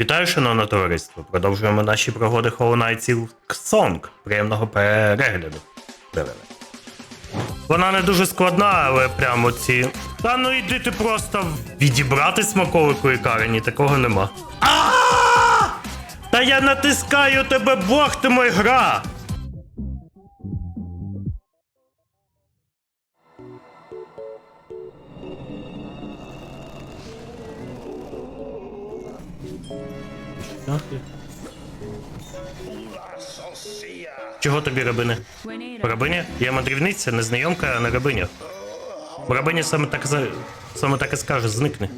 Вітаю, шановне товариство. Продовжуємо наші пригоди Silk Song. Приємного перегляду. Дивили. Вона не дуже складна, але прямо ці. Та ну іди ти просто відібрати смаколику і карені, такого нема. А! Та я натискаю тебе, бог ти мой гра! Чого тобі рабини? Рабиня? Я мандрівниця, незнайомка, а не рабиня. Рабиня саме так, за... саме так і скаже, зникни.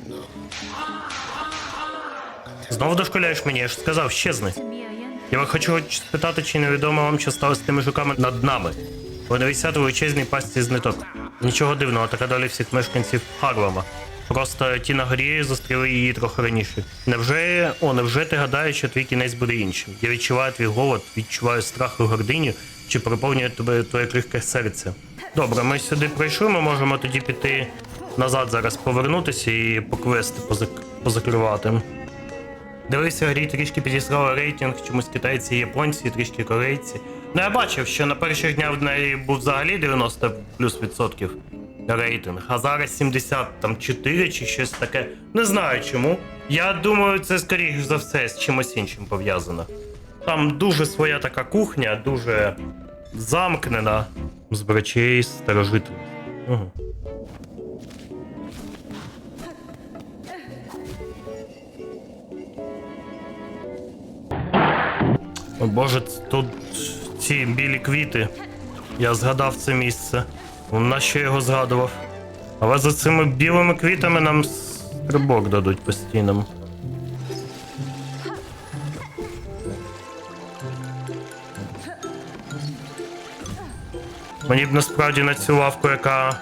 Знову дошколяєш мені, я ж сказав, щезни. Я хочу спитати, чи невідомо вам, що сталося з тими жуками над нами. Вони висять у величезній пастці з ниток. Нічого дивного, така доля всіх мешканців Харлама. Просто ті на горі зустріли її трохи раніше. Невже, о, невже ти гадаєш, що твій кінець буде іншим? Я відчуваю твій голод, відчуваю страх і гординю, чи переповнює тебе твоє крихке серце. Добре, ми сюди прийшли, ми можемо тоді піти назад зараз повернутися і поквести позак... позакривати. Дивився, грі трішки підісрали рейтинг, чомусь китайці і японці, трішки корейці. Ну я бачив, що на перших днях в неї був взагалі 90 плюс відсотків рейтинг, а зараз 70 там 4 чи щось таке. Не знаю чому. Я думаю, це скоріш за все з чимось іншим пов'язано. Там дуже своя така кухня, дуже замкнена з речей старожитних. Угу. О боже, тут ці білі квіти. Я згадав це місце. На що я його згадував? Але за цими білими квітами нам стрибок дадуть постійно. Мені б насправді на цю лавку, яка.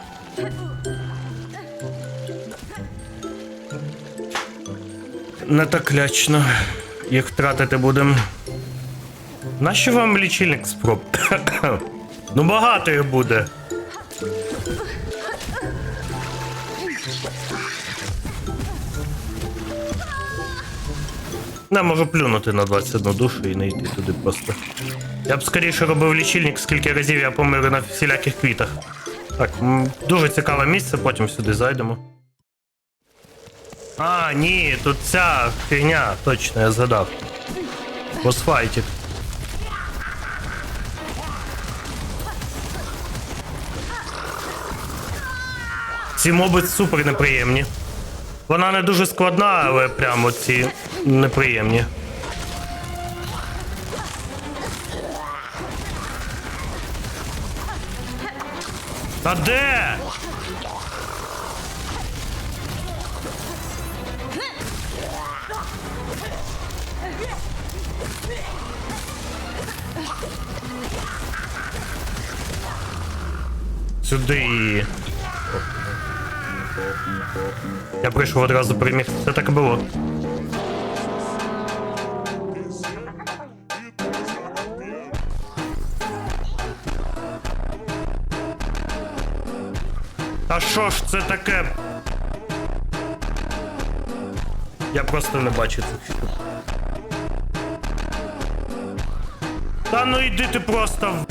Не так лячно. Їх втратити будемо. Нащо вам лічильник спроб? ну багато їх буде. Не можу плюнути на 21 душу і не йти туди просто. Я б скоріше робив лічильник, скільки разів я помирю на всіляких квітах. Так, дуже цікаве місце, потім сюди зайдемо. А, ні, тут ця фігня, точно, я згадав. Босфайтик. Ці моби супер неприємні. Вона не дуже складна, але прямо ці неприємні. Та де? Сюди. Я прийшов одразу переміг. Це так і було. А що ж це таке? Я просто не бачу цих штук. Та ну йди ти просто в.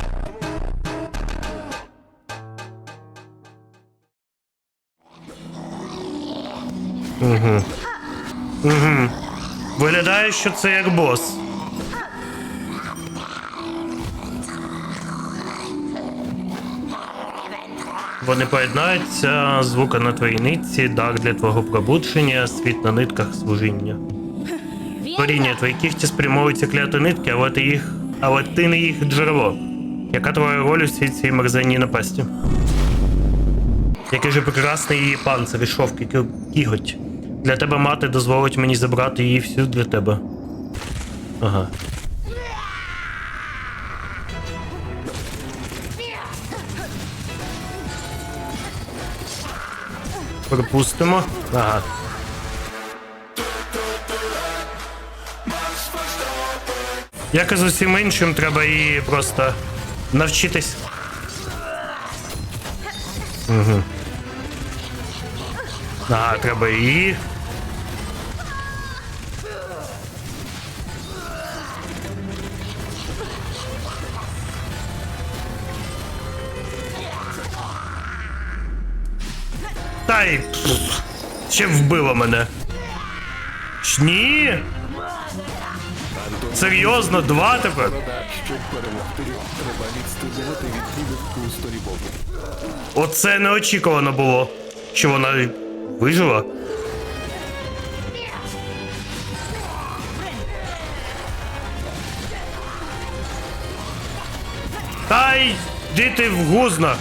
Виглядає, що це як бос. Вони поєднаються, звука на твоїй нитці, дар для твого пробудження, світ на нитках служіння. Творіння, твої кіхті спрямовуються кляти нитки, але ти їх. Але ти не їх джерело. Яка твоя роль у всій цій мерзенній напасті? Який же прекрасний її панцир і шовки кі- кіготь. Для тебе мати дозволить мені забрати її всю для тебе. Ага. Пропустимо. Ага. Як і з усім іншим, треба її просто навчитись. Угу. Ага, треба її. Ай! Ще вбило мене. Ні? Серйозно, два тепер? Оце неочікувано було. Що вона вижила? Та й йди ти в гузно.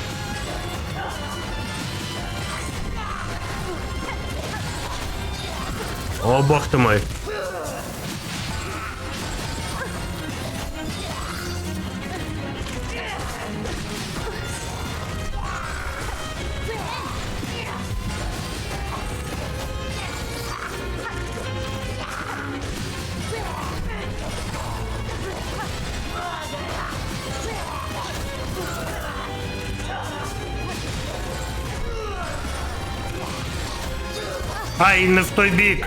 О, бог ти мой. Ай, не в той бік.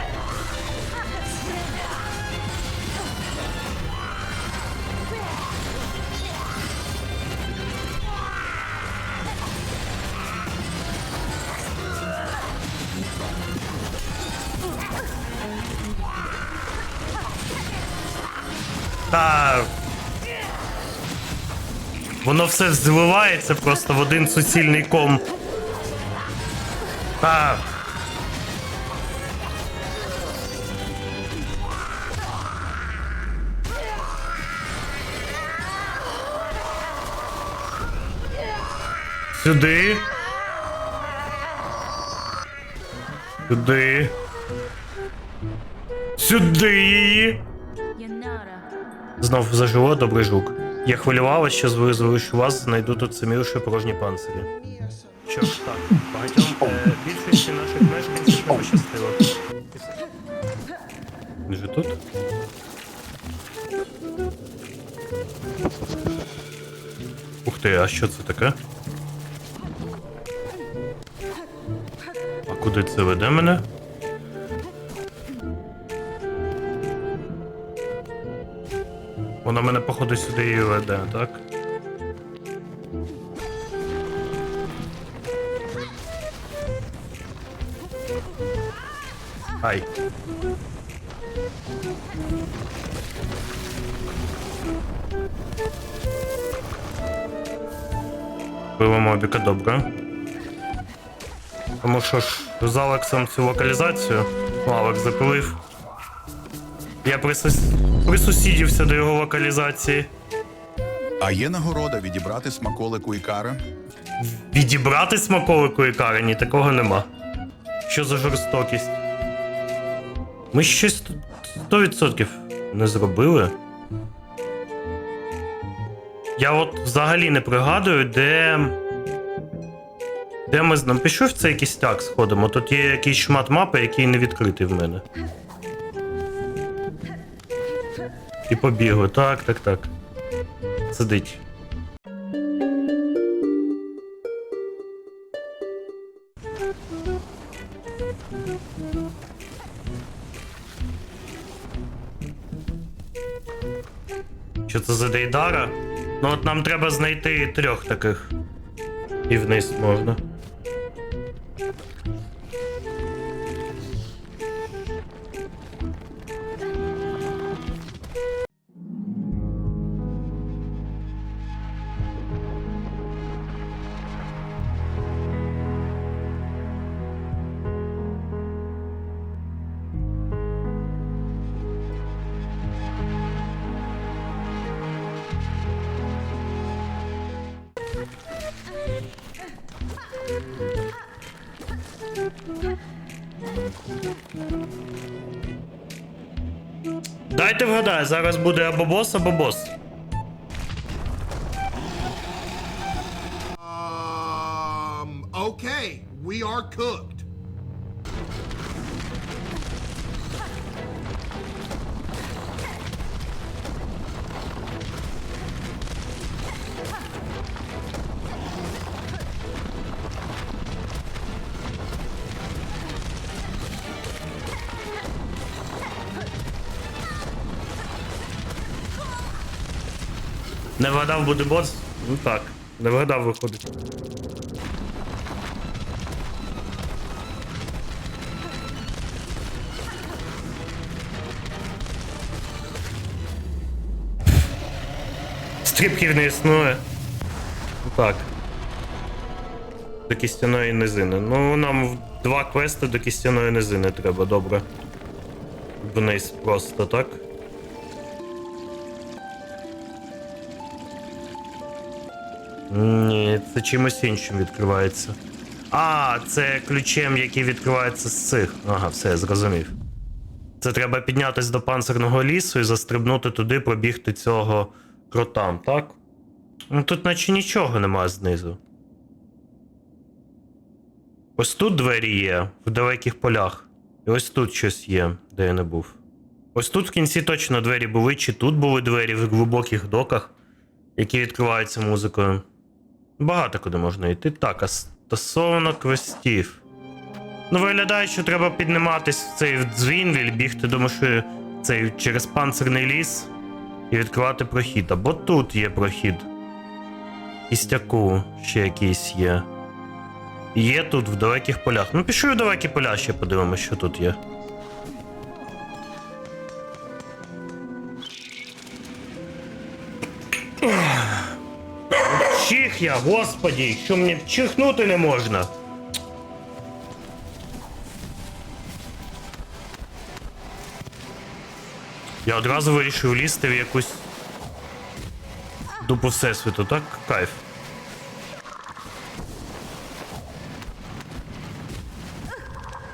Воно все зливається просто в один суцільний ком. Та... Сюди. Сюди. Сюди її. Знов зажило добрий жук. Я хвилювалася, що звизволивши вас, знайду тут самі лише порожні панцирі. Що ж так, багатьом е, більшості наших мешканців не пощастило. Він же тут? Ух ти, а що це таке? А куди це веде мене? Воно мене, походу, сюди і веде, так? Ай. Було мобіка добре. Тому що ж з Алексом цю локалізацію Алекс запилив. Я присус... присусідівся до його локалізації. А є нагорода відібрати смаколику і кари? Відібрати смаколику і карені такого нема. Що за жорстокість? Ми щось 100% не зробили. Я от взагалі не пригадую, де. Де ми з ним пішов в цей кістяк сходимо. Тут є якийсь шмат мапи, який не відкритий в мене. І побігли. Так, так, так. Сидить. Що це за Дейдара? Ну от нам треба знайти трьох таких. І вниз можна. Дайте вгадаю, зараз буде або бос, або бос. Не вгадав буде босс? Ну так. Не вгадав виходить. Стрибків не існує. Ну так. До кістяної низини. Ну нам два квести до кістяної низини треба, добре. Вниз просто так. Ні, це чимось іншим відкривається. А, це ключем, який відкривається з цих. Ага, все, я зрозумів. Це треба піднятися до панцирного лісу і застрибнути туди, пробігти цього кротам, так? Ну тут наче нічого немає знизу. Ось тут двері є, в далеких полях. І ось тут щось є, де я не був. Ось тут в кінці точно двері були, чи тут були двері в глибоких доках, які відкриваються музикою. Багато куди можна йти. Так, а стосовно квестів. Ну, виглядає, що треба підніматись в цей дзвінвіль, бігти до машини цей через панцирний ліс і відкривати прохід. Або тут є прохід. Кістяку ще якийсь є. Є тут в далеких полях. Ну, пішли в далекі поля ще подивимося, що тут є. Чих я, господі, що мені чихнути не можна. Я одразу вирішив лізти в якусь дупу всесвіту, так? Кайф.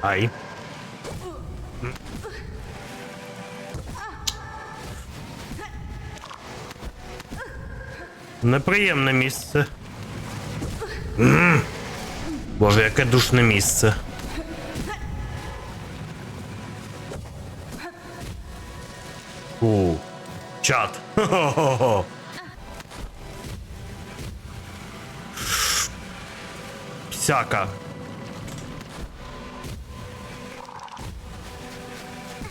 Ай. Неприємне місце. М. Боже, яке душне місце. У. Чат. Хо-хо-хо. Всяка.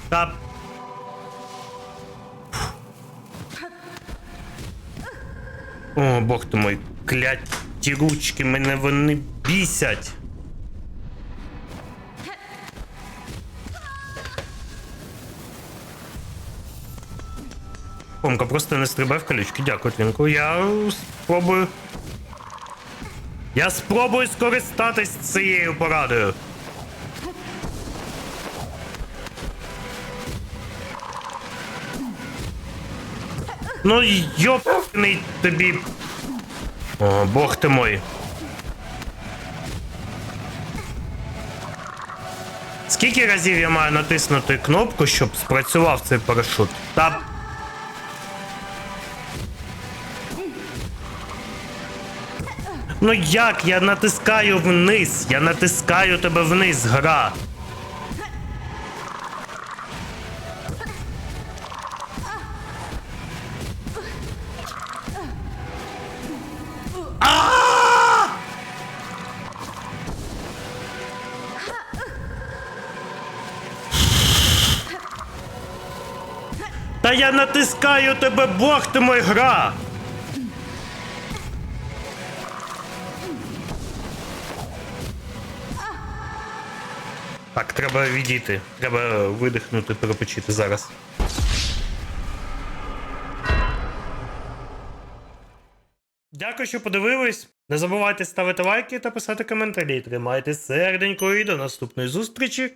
Та. О, бог ти мой, кляті ручки, мене вони бісять. Помка, просто не стрибай в колючки. Дякую, Твінку. Я спробую. Я спробую скористатись цією порадою. Ну, йопний тобі. О, бог ти мой. Скільки разів я маю натиснути кнопку, щоб спрацював цей парашут? Та Ну як? Я натискаю вниз. Я натискаю тебе вниз, гра. Та я натискаю тебе, бог ти мой гра! Так, треба відійти. Треба видихнути, перепочити зараз. Дякую, що подивились. Не забувайте ставити лайки та писати коментарі. Тримайте серденько і до наступної зустрічі.